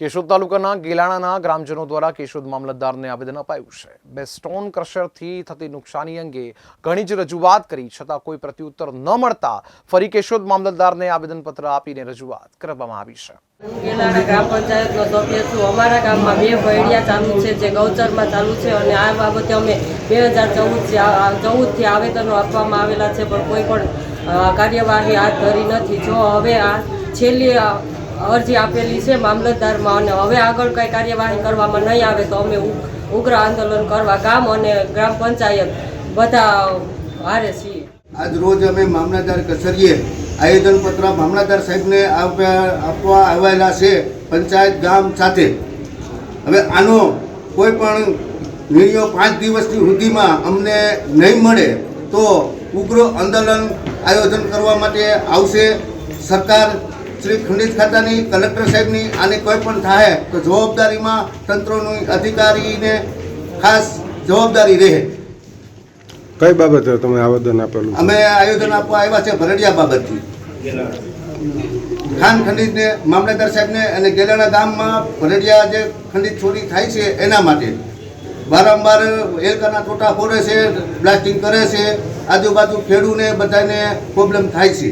કેશોદ તાલુકાના ગેલાણાના ગ્રામજનો દ્વારા કેશોદ મામલતદારને આવેદન અપાયું છે. બે સ્ટોન ક્રશરથી થતી નુકસાની અંગે ઘણી જ રજૂઆત કરી, છતાં કોઈ પ્રત્યુત્તર ન મળતા ફરી કેશોદ મામલતદારને આવેદનપત્ર આપીને રજૂઆત કરવામાં આવી છે. ગેલાણા ગ્રામ પંચાયતનો સભ્ય છું. અમારા ગામમાં બે ભેડિયા ચાલુ છે, જે ગૌચરમાં ચાલુ છે અને આ બાબતે અમે બે હજાર ચૌદથી ચૌદથી આવેદનો આપવામાં આવેલા છે, પણ કોઈ પણ કાર્યવાહી હાથ ધરી નથી. જો હવે આ છેલ્લી અરજી આપેલી છે મામલતદારમાં અને હવે આગળ કંઈ કાર્યવાહી કરવામાં નહીં આવે તો અમે ઉગ્ર આંદોલન કરવા ગામ અને ગ્રામ પંચાયત બધા હારે છીએ. આજ રોજ અમે મામલતદાર કચેરીએ આવેદનપત્ર મામલતદાર સાહેબને આપવા આવેલા છે પંચાયત ગામ સાથે. હવે આનો કોઈ પણ નિર્ણયો પાંચ દિવસની સુધીમાં અમને નહીં મળે તો ઉગ્ર આંદોલન આયોજન કરવા માટે આવશે સરકાર શ્રી ખંડિત ખાતાની કલેક્ટર સાહેબની આને કોઈ પણ થાય તો જવાબદારીમાં તંત્રોની અધિકારીને ખાસ જવાબદારી રહે. કઈ બાબતે તમે આવેદન આપેલું અમે આયોજન આપવા આવ્યા છે ભરડિયા બાબતથી. ખાન ખંડિતને મામલતદાર સાહેબને અને ગેલાણા ગામમાં ભરડિયા જે ખંડિત ચોરી થાય છે એના માટે. વારંવાર એલકાના ટોટા ફોડે છે બ્લાસ્ટિંગ કરે છે આજુબાજુ ખેડૂને બધાને પ્રોબ્લેમ થાય છે.